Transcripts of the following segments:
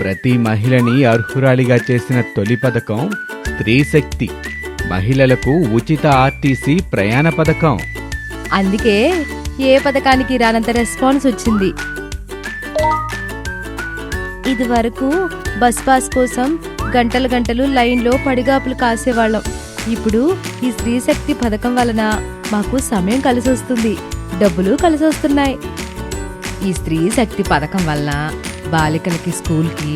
ప్రతి మహిళని అర్హురాలిగా చేసిన తొలి పథకం స్త్రీ శక్తి. మహిళలకు ఉచిత ఆర్టీసీ ప్రయాణ పథకం. అందుకే ఏ పథకానికి రానంత రెస్పాన్స్ వచ్చింది. ఇది వరకు బస్ పాస్ కోసం గంటలు గంటలు లైన్లో పడిగాపులు కాసేవాళ్ళం. ఇప్పుడు ఈ స్త్రీ శక్తి పథకం వలన మాకు సమయం కలిసి వస్తుంది డబ్బులు కలిసి వస్తున్నాయి ఈ స్త్రీ శక్తి పథకం వలన బాలికలకి స్కూల్కి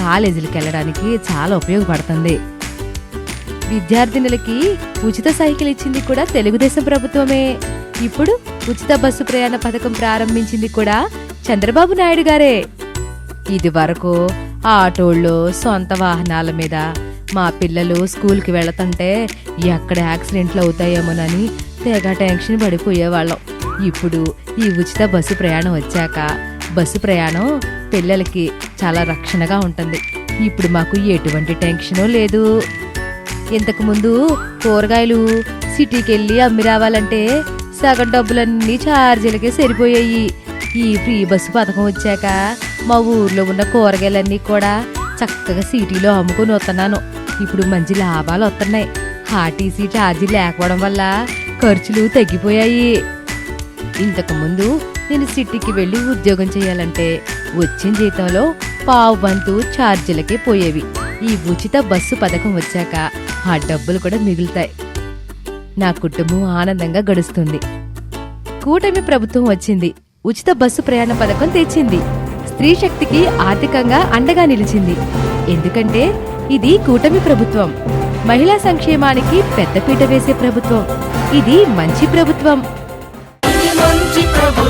కాలేజీలకి వెళ్ళడానికి చాలా ఉపయోగపడుతుంది. విద్యార్థినులకి ఉచిత సైకిల్ ఇచ్చింది కూడా తెలుగుదేశం ప్రభుత్వమే. ఇప్పుడు ఉచిత బస్సు ప్రయాణ పథకం ప్రారంభించింది కూడా చంద్రబాబు నాయుడు గారే. ఇది వరకు ఆటోళ్ళు సొంత వాహనాల మీద మా పిల్లలు స్కూల్కి వెళతంటే ఎక్కడ యాక్సిడెంట్లు అవుతాయేమోనని తెగ టెన్షన్ పడిపోయేవాళ్ళం. ఇప్పుడు ఈ ఉచిత బస్సు ప్రయాణం వచ్చాక బస్సు ప్రయాణం పిల్లలకి చాలా రక్షణగా ఉంటుంది. ఇప్పుడు మాకు ఎటువంటి టెన్షను లేదు. ఇంతకుముందు కూరగాయలు సిటీకి వెళ్ళి అమ్మి రావాలంటే సగం డబ్బులన్నీ ఛార్జీలకే సరిపోయాయి. ఈ ఫ్రీ బస్సు పథకం వచ్చాక మా ఊర్లో ఉన్న కూరగాయలన్నీ కూడా చక్కగా సిటీలో అమ్ముకొని వస్తున్నాను. ఇప్పుడు మంచి లాభాలు వస్తున్నాయి. ఆర్టీసీ ఛార్జీ లేకపోవడం వల్ల ఖర్చులు తగ్గిపోయాయి. ఇంతకుముందు నేను సిటీకి వెళ్ళి ఉద్యోగం చేయాలంటే వచ్చిన జీతంలో పావు వంతు ఛార్జీలకే పోయేవి. ఈ ఉచిత బస్సు పథకం వచ్చాక ఆ డబ్బులు కూడా మిగులుతాయి. నా కుటుంబం ఆనందంగా గడుస్తుంది. కూటమి ప్రభుత్వం వచ్చింది. ఉచిత బస్సు ప్రయాణ పథకం తెచ్చింది. స్త్రీ శక్తికి ఆర్థికంగా అండగా నిలిచింది. ఎందుకంటే ఇది కూటమి ప్రభుత్వం. మహిళా సంక్షేమానికి పెద్దపీట వేసే ప్రభుత్వం. ఇది మంచి ప్రభుత్వం. మంచి ప్రభుత్వం.